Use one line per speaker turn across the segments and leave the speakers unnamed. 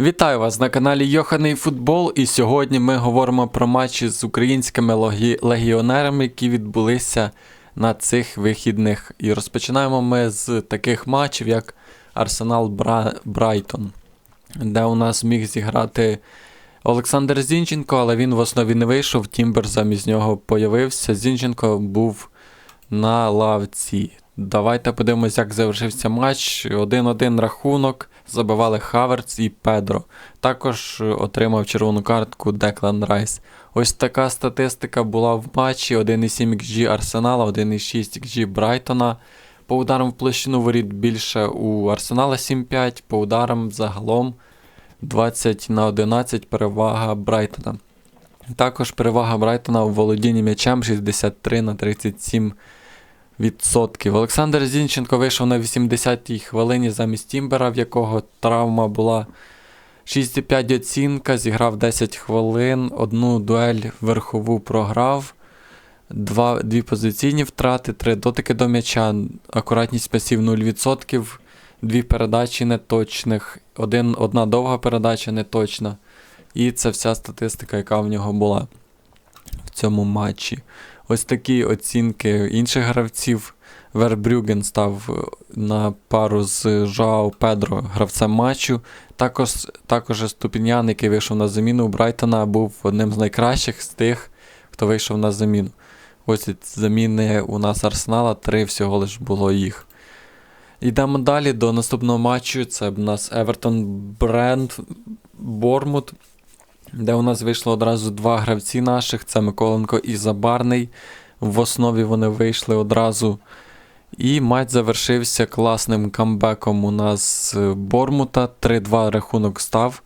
Вітаю вас на каналі Йоханий Футбол. І сьогодні ми говоримо про матчі з українськими легі- легіонерами, які відбулися на цих вихідних. І розпочинаємо ми з таких матчів, як Арсенал Бра... Брайтон, де у нас міг зіграти Олександр Зінченко, але він в основі не вийшов. Тімбер замість нього появився. Зінченко був на лавці. Давайте подивимось, як завершився матч. 1-1 рахунок. Забивали Хаверц і Педро. Також е, отримав червону картку Деклан Райс. Ось така статистика була в матчі: 1,7 XG Арсенала, 1,6 XG Брайтона. По ударам в площину воріт більше у Арсенала 7-5, по ударам загалом 20 на 11 перевага Брайтона. Також перевага Брайтона у володінні м'ячем 63 на 37 відсотків. Олександр Зінченко вийшов на 80-й хвилині замість Тімбера, в якого травма була 6,5 оцінка, зіграв 10 хвилин, одну дуель верхову програв, два, дві позиційні втрати, три дотики до м'яча, акуратність пасів 0%, дві передачі неточних, один, одна довга передача неточна. І це вся статистика, яка в нього була в цьому матчі. Ось такі оцінки інших гравців. Вербрюген став е, на пару з Жао Педро гравцем матчу. Також, також Ступіньян, який вийшов на заміну у Брайтона, був одним з найкращих з тих, хто вийшов на заміну. Ось заміни у нас Арсенала, три всього лиш було їх. Йдемо далі до наступного матчу. Це в нас Евертон Бренд Бормут, де у нас вийшло одразу два гравці наших: це Миколенко і Забарний. В основі вони вийшли одразу. І матч завершився класним камбеком у нас з Бормута. 3-2 рахунок став.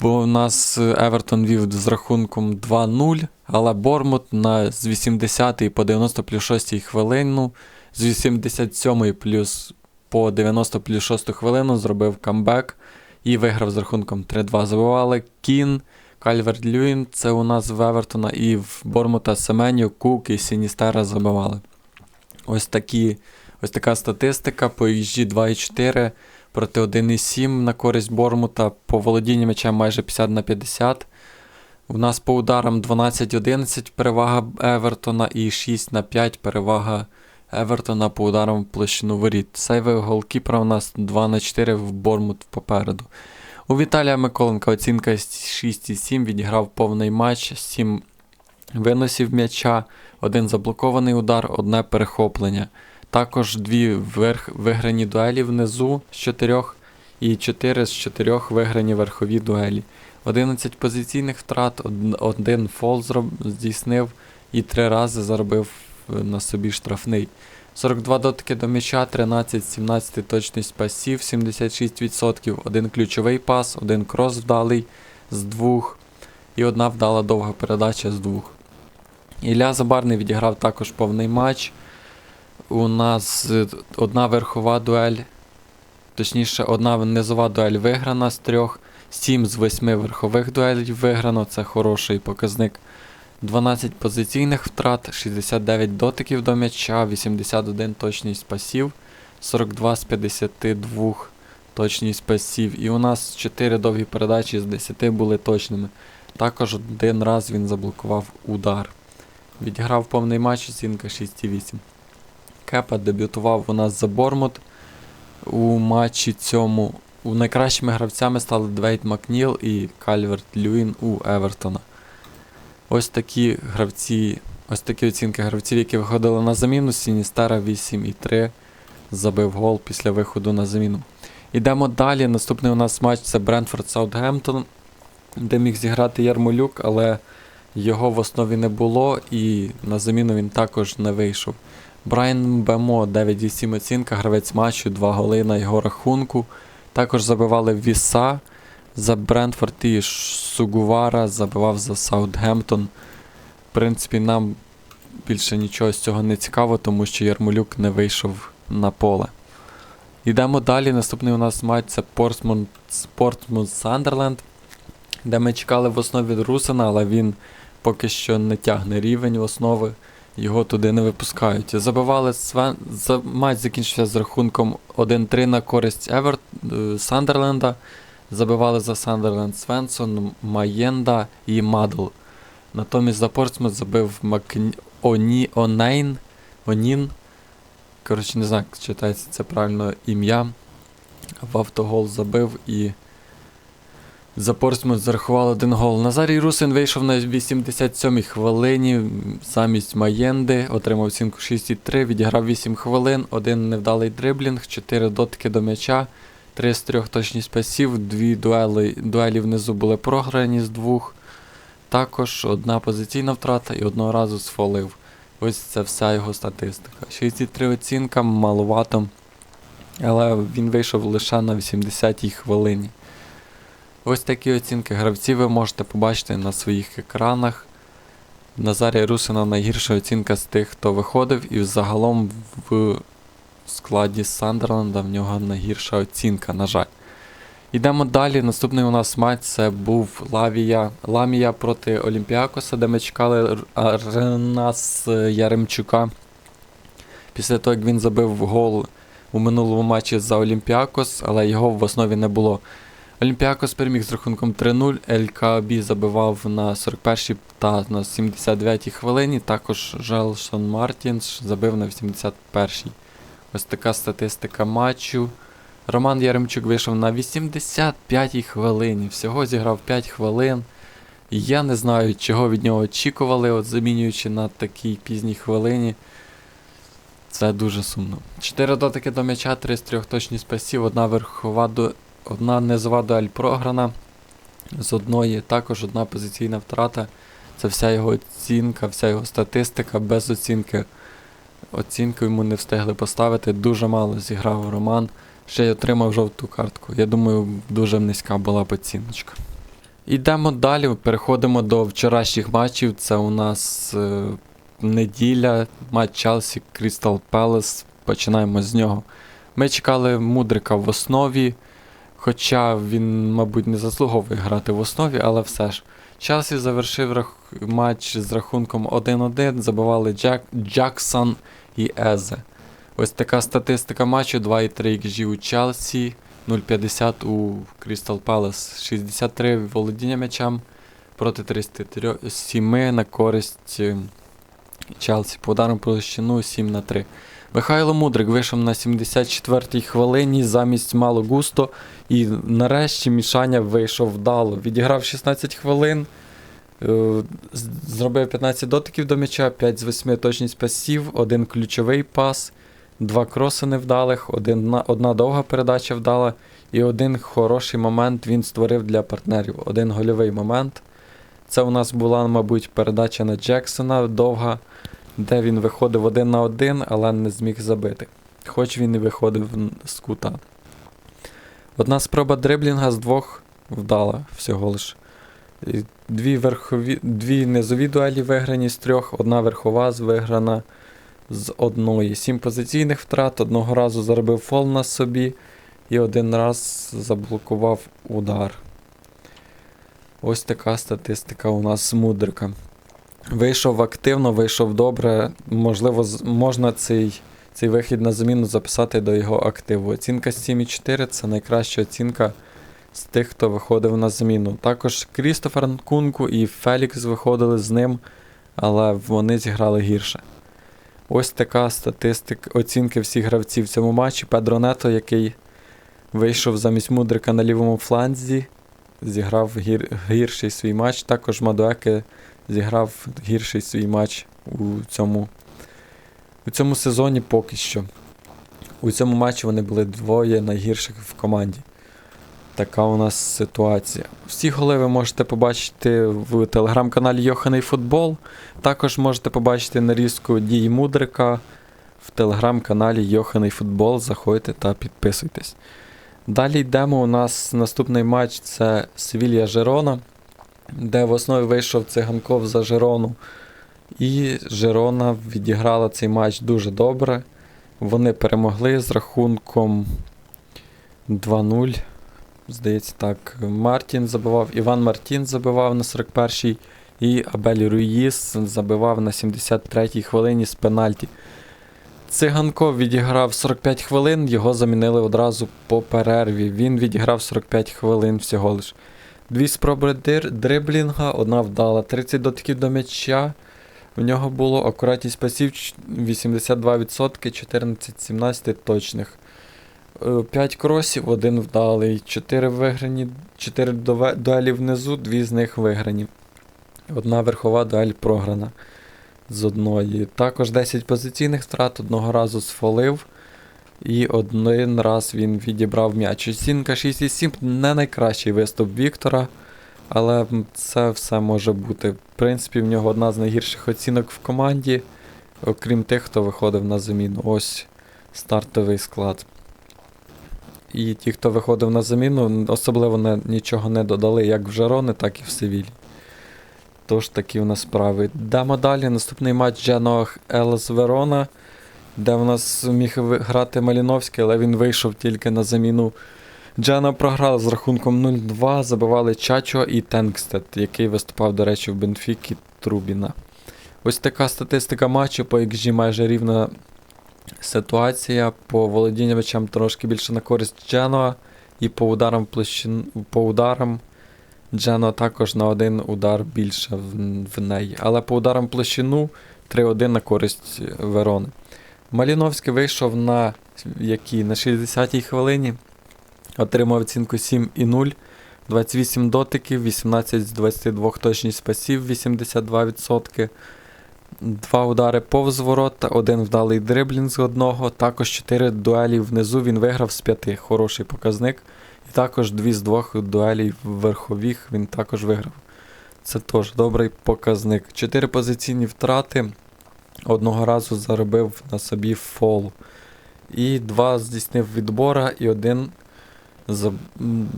Бо у нас Евертон вів з рахунком 2-0, але Бормут на, з 80 по 90 плюс 6 хвилину, з 87 плюс по 90 плюс 6 хвилину зробив камбек і виграв з рахунком 3-2. Забивали Кін, Кальверт Люїн, це у нас в Евертона, і в Бормута Семеню, Кук і Сіністера забивали. Ось такі, ось така статистика по XG 2,4 проти 1,7 на користь Бормута, по володінню м'ячем майже 50 на 50. У нас по ударам 12-11 перевага Евертона і 6 на 5 перевага Евертона по ударам в площину воріт. Сейви голкіпера у нас 2 на 4 в Бормут попереду. У Віталія Миколенка оцінка 6,7, відіграв повний матч, 7 виносів м'яча, один заблокований удар, одне перехоплення. Також дві верх, виграні дуелі внизу з 4 і 4 з 4 виграні верхові дуелі. 11 позиційних втрат, од- один фол здійснив і 3 рази заробив на собі штрафний. 42 дотики до м'яча, 13-17 точність пасів, 76%, один ключовий пас, один крос вдалий з двох і одна вдала довга передача з двох. Ілля Забарний відіграв також повний матч. У нас е, одна верхова дуель, точніше, одна низова дуель виграна з трьох, 7 з 8 верхових дуелей виграно, це хороший показник. 12 позиційних втрат, 69 дотиків до м'яча, 81 точність пасів, 42 з 52 точність пасів. І у нас 4 довгі передачі з 10 були точними. Також один раз він заблокував удар. Відіграв повний матч, оцінка 6,8. Кепа дебютував у нас за Бормут. У матчі цьому у найкращими гравцями стали Двейт Макніл і Кальверт Люїн у Евертона. Ось такі гравці, ось такі оцінки гравців, які виходили на заміну. Сіністера 8,3 забив гол після виходу на заміну. Йдемо далі. Наступний у нас матч це Брентфорд Саутгемптон, де міг зіграти Ярмолюк, але його в основі не було і на заміну він також не вийшов. Брайан Бемо 9,7 оцінка, гравець матчу, 2 голи на його рахунку. Також забивали Віса за Брентфорд і Сугувара забивав за Саутгемптон. В принципі, нам більше нічого з цього не цікаво, тому що Ярмолюк не вийшов на поле. Йдемо далі. Наступний у нас матч це Портсмут Сандерленд, де ми чекали в основі Русена, але він поки що не тягне рівень основи. Його туди не випускають. Забивали Свен... Матч закінчився з рахунком 1-3 на користь Евер... е, Сандерленда. Забивали за Сандерленд Свенсон, Маєнда і Мадл. Натомість за Портсмут забив Макні... Оні... Онін. Коротше, не знаю, читається це правильно ім'я. В автогол забив і за Портсмут зарахували один гол. Назарій Русин вийшов на 87-й хвилині замість Маєнди, отримав оцінку 6,3, відіграв 8 хвилин, один невдалий дриблінг, 4 дотики до м'яча, 3 з 3 точність пасів, 2 дуели, дуелі внизу були програні з двох. Також одна позиційна втрата і одного разу сфолив. Ось це вся його статистика. 6,3 оцінка маловато, але він вийшов лише на 80-й хвилині. Ось такі оцінки гравців ви можете побачити на своїх екранах. Назарія Русина найгірша оцінка з тих, хто виходив, і загалом в складі Сандерленда в нього найгірша оцінка, на жаль. Йдемо далі. Наступний у нас матч це був Лавія, Ламія проти Олімпіакоса, де ми чекали Ренас Яремчука. Після того, як він забив гол у минулому матчі за Олімпіакос, але його в основі не було. Олімпіакос переміг з рахунком 3-0. ЛКБ забивав на 41-й та на 79-й хвилині. Також Желсон Мартінс забив на 81-й. Ось така статистика матчу. Роман Яремчук вийшов на 85-й хвилині. Всього зіграв 5 хвилин. Я не знаю, чого від нього очікували, от замінюючи на такій пізній хвилині. Це дуже сумно. 4 дотики до м'яча, 3 з 3 точні спасів, одна верхова до одна низова дуель програна з одної, також одна позиційна втрата. Це вся його оцінка, вся його статистика без оцінки. Оцінку йому не встигли поставити. Дуже мало зіграв Роман. Ще й отримав жовту картку. Я думаю, дуже низька була б оціночка. Йдемо далі, переходимо до вчорашніх матчів. Це у нас е, неділя, матч Челсі, Крістал Пелес. Починаємо з нього. Ми чекали Мудрика в основі. Хоча він, мабуть, не заслуговує грати в основі, але все ж. Челсі завершив рах... матч з рахунком 1-1, забивали Джак... Джаксон і Езе. Ось така статистика матчу: 2,3 XG у Челсі, 0,50 у Crystal Palace, 63 володіння м'ячам проти 37 на користь е, Челсі. По ударам площину 7 на 3. Михайло Мудрик вийшов на 74-й хвилині замість Мало Густо. І нарешті Мішаня вийшов вдало. Відіграв 16 хвилин, е, зробив 15 дотиків до м'яча, 5 з 8 точність пасів, один ключовий пас, два кроси невдалих, один, одна довга передача вдала і один хороший момент він створив для партнерів. Один гольовий момент. Це у нас була, мабуть, передача на Джексона довга, де він виходив один на один, але не зміг забити. Хоч він і виходив з кута. Одна спроба дриблінга з двох вдала всього лиш. Дві, верхові, дві низові дуелі виграні з трьох, одна верхова з виграна з одної. Сім позиційних втрат, одного разу заробив фол на собі і один раз заблокував удар. Ось така статистика у нас з Мудрика. Вийшов активно, вийшов добре. Можливо, можна цей цей вихід на заміну записати до його активу. Оцінка 7,4 це найкраща оцінка з тих, хто виходив на заміну. Також Крістофер Нкунку і Фелікс виходили з ним, але вони зіграли гірше. Ось така статистика оцінки всіх гравців в цьому матчі. Педро Нето, який вийшов замість Мудрика на лівому фланзі, зіграв гір, гірший свій матч. Також Мадуеке зіграв гірший свій матч у цьому у цьому сезоні поки що. У цьому матчі вони були двоє найгірших в команді. Така у нас ситуація. Всі голи ви можете побачити в телеграм-каналі Йоханий Футбол. Також можете побачити нарізку дій Мудрика в телеграм-каналі Йоханий Футбол. Заходьте та підписуйтесь. Далі йдемо. У нас наступний матч це Севілья Жерона, де в основі вийшов циганков за Жерону. І Жерона відіграла цей матч дуже добре. Вони перемогли з рахунком 2-0. Здається, так. Мартін забивав, Іван Мартін забивав на 41-й, і Абель Руїс забивав на 73-й хвилині з пенальті. Циганков відіграв 45 хвилин, його замінили одразу по перерві. Він відіграв 45 хвилин всього лиш. Дві спроби дриблінга, одна вдала. 30 дотиків до м'яча. У нього було акуратність пасів 82%, 14-17 точних. 5 кросів, один вдалий, 4 виграні, 4 дуелі внизу, 2 з них виграні. Одна верхова дуель програна з одної. Також 10 позиційних втрат, одного разу сфолив. І один раз він відібрав м'яч. Оцінка 6,7 не найкращий виступ Віктора, але це все може бути. В принципі, в нього одна з найгірших оцінок в команді, окрім тих, хто виходив на заміну. Ось стартовий склад. І ті, хто виходив на заміну, особливо не, нічого не додали як в Жерони, так і в Севілі. Тож такі в нас справи. Йдемо далі. Наступний матч Джено Елес Верона, де в нас міг грати Маліновський, але він вийшов тільки на заміну. Джено програв з рахунком 0-2, забивали Чачо і Тенкстед, який виступав, до речі, в Бенфікі Трубіна. Ось така статистика матчу, по XG майже рівна ситуація. По володінню м'ячем трошки більше на користь Дженоа, і по ударам площин... по ударам Джено також на один удар більше в, в неї. Але по ударам площину 3-1 на користь Верони. Маліновський вийшов на якій? На 60-й хвилині. Отримав оцінку 7,0. 28 дотиків, 18 з 22 точність пасів, 82%. Два удари повз ворота, один вдалий дриблінг з одного, також 4 дуелі внизу він виграв з 5. Хороший показник. І також 2 з 2 дуелей верхових він також виграв. Це теж добрий показник. 4 позиційні втрати. Одного разу заробив на собі фол. І два здійснив відбора, і один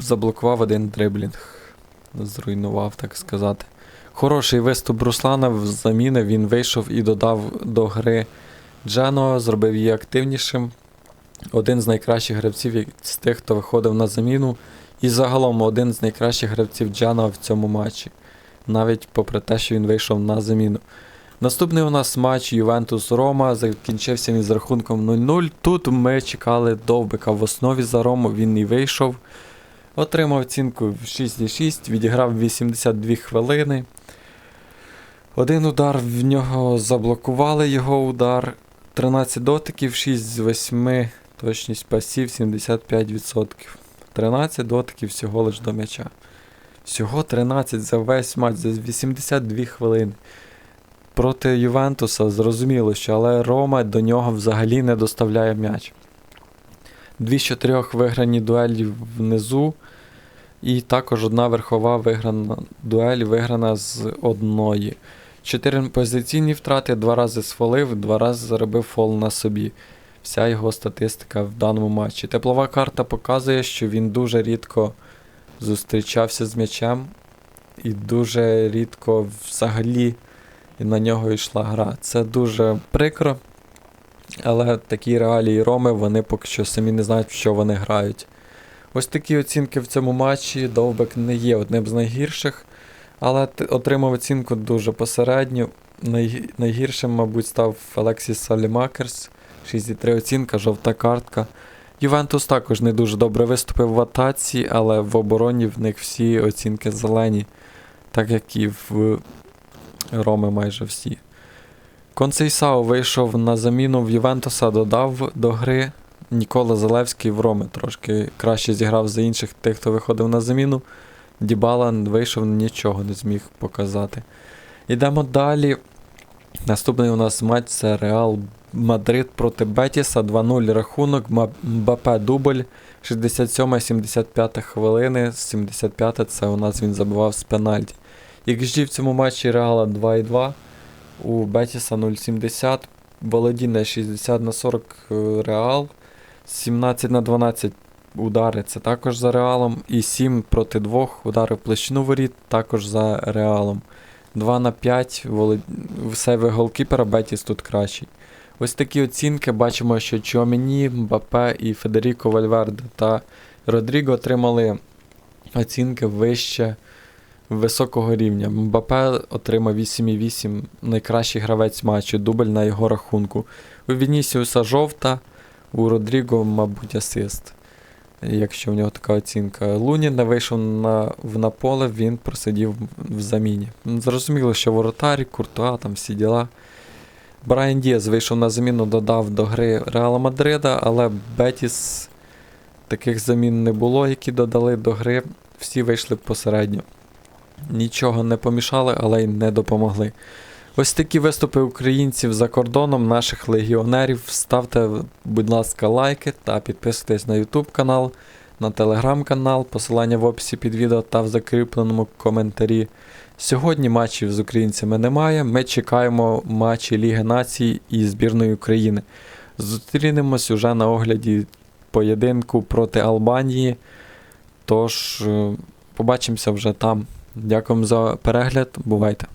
заблокував один дриблінг. Зруйнував, так сказати. Хороший виступ Руслана в заміни. Він вийшов і додав до гри Джено, зробив її активнішим. Один з найкращих гравців з тих, хто виходив на заміну. І загалом один з найкращих гравців Джано в цьому матчі. Навіть попри те, що він вийшов на заміну. Наступний у нас матч Ювентус Рома. Закінчився він з рахунком 0-0. Тут ми чекали довбика в основі за Рому, він і вийшов. Отримав оцінку в 6,6, відіграв 82 хвилини. Один удар в нього заблокували його удар. 13 дотиків, 6 з 8, точність пасів 75%. 13 дотиків всього лиш до м'яча. Всього 13 за весь матч, за 82 хвилини. Проти Ювентуса зрозуміло, що але Рома до нього взагалі не доставляє м'яч. Дві з чотирьох виграні дуелі внизу. І також одна верхова виграна дуель виграна з одної. Чотири позиційні втрати, два рази сфолив, два рази заробив фол на собі. Вся його статистика в даному матчі. Теплова карта показує, що він дуже рідко зустрічався з м'ячем і дуже рідко взагалі на нього йшла гра. Це дуже прикро. Але такі реалії Роми, вони поки що самі не знають, в що вони грають. Ось такі оцінки в цьому матчі. Довбек не є одним з найгірших, але отримав оцінку дуже посередню. Най... Найгіршим, мабуть, став Алексіс Салімакерс. 6,3 оцінка, жовта картка. Ювентус також не дуже добре виступив в атаці, але в обороні в них всі оцінки зелені, так як і в Роми майже всі. Концейсао вийшов на заміну в Ювентуса, додав до гри. Нікола Залевський в Роми трошки краще зіграв за інших тих, хто виходив на заміну. Дібала вийшов, нічого не зміг показати. Йдемо далі. Наступний у нас матч це Реал Мадрид проти Бетіса. 2-0 рахунок. Мбапе дубль. 67-75 хвилини. 75 це у нас він забивав з пенальті. XG в цьому матчі Реала 2,2. У Бетіса 0,70. Володіння 60 на 40 е, Реал. 17 на 12 удари це також за Реалом. І 7 проти 2 удари в площину воріт також за Реалом. 2 на 5 волод... сейви голкіпера Бетіс тут кращий. Ось такі оцінки. Бачимо, що Чуамені, Мбапе і Федеріко Вальверде та Родріго отримали оцінки вище високого рівня. Мбапе отримав 8,8 найкращий гравець матчу, дубль на його рахунку. У Вінісіуса жовта, у Родріго, мабуть, асист. Якщо в нього така оцінка. Луні не вийшов на, на поле, він просидів в заміні. Зрозуміло, що воротар, Куртуа, там всі діла. Брайан Дієз вийшов на заміну, додав до гри Реала Мадрида, але Бетіс таких замін не було, які додали до гри. Всі вийшли посередньо. Нічого не помішали, але й не допомогли. Ось такі виступи українців за кордоном, наших легіонерів. Ставте, будь ласка, лайки та підписуйтесь на YouTube канал, на телеграм канал, посилання в описі під відео та в закріпленому коментарі. Сьогодні матчів з українцями немає. Ми чекаємо матчі Ліги Націй і збірної України. Зустрінемось уже на огляді поєдинку проти Албанії. Тож, е, побачимося вже там. Дякуємо за перегляд. Бувайте!